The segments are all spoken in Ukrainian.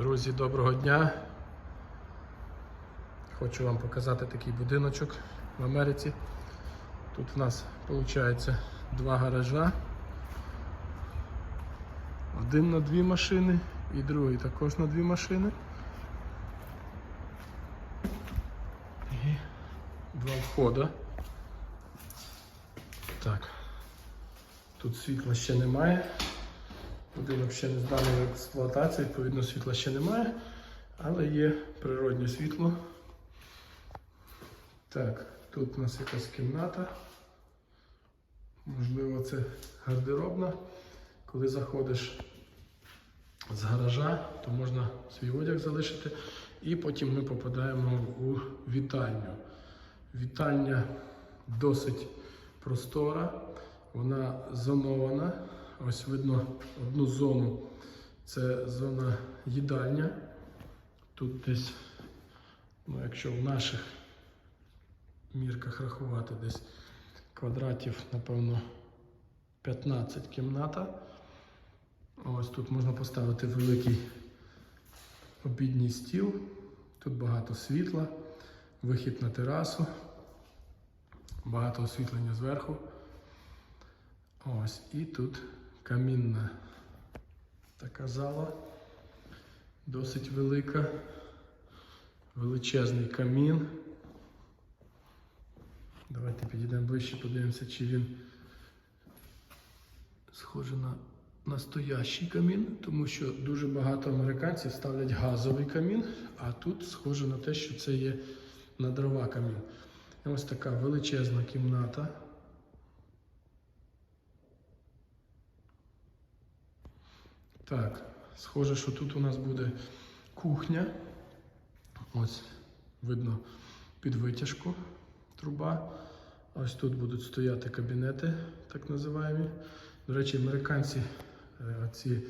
Друзі, доброго дня. Хочу вам показати такий будиночок в Америці. Тут в нас виходить два гаража. Один на дві машини і другий також на дві машини. І два входа. Так. Тут світла ще немає. Будинок ще не зданий в експлуатацію, відповідно світла ще немає, але є природнє світло. Так, тут у нас якась кімната. Можливо, це гардеробна. Коли заходиш з гаража, то можна свій одяг залишити. І потім ми попадаємо у вітальню. Вітальня досить простора, вона зонована. Ось видно одну зону. Це зона їдальня. Тут десь, ну якщо в наших мірках рахувати, десь квадратів, напевно, 15 кімната. Ось тут можна поставити великий обідній стіл. Тут багато світла, вихід на терасу, багато освітлення зверху. Ось і тут камінна така зала, досить велика, величезний камін. Давайте підійдемо ближче, подивимося, чи він схожий на настоящий камін, тому що дуже багато американців ставлять газовий камін, а тут схоже на те, що це є на дрова камін. Ось така величезна кімната. Так, схоже, що тут у нас буде кухня. Ось видно під витяжку труба. Ось тут будуть стояти кабінети, так називаємо. До речі, американці е, ці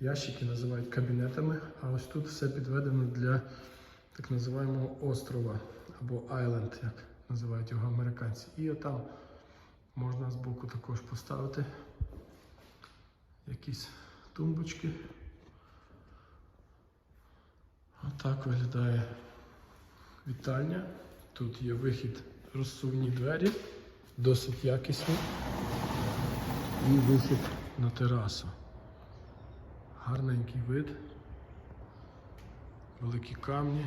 ящики називають кабінетами, а ось тут все підведено для так називаємо острова або айленд, як називають його американці. І отам можна збоку також поставити якісь тумбочки. Отак виглядає вітальня. Тут є вихід розсувні двері, досить якісні. І вихід на терасу. Гарненький вид, великі камні.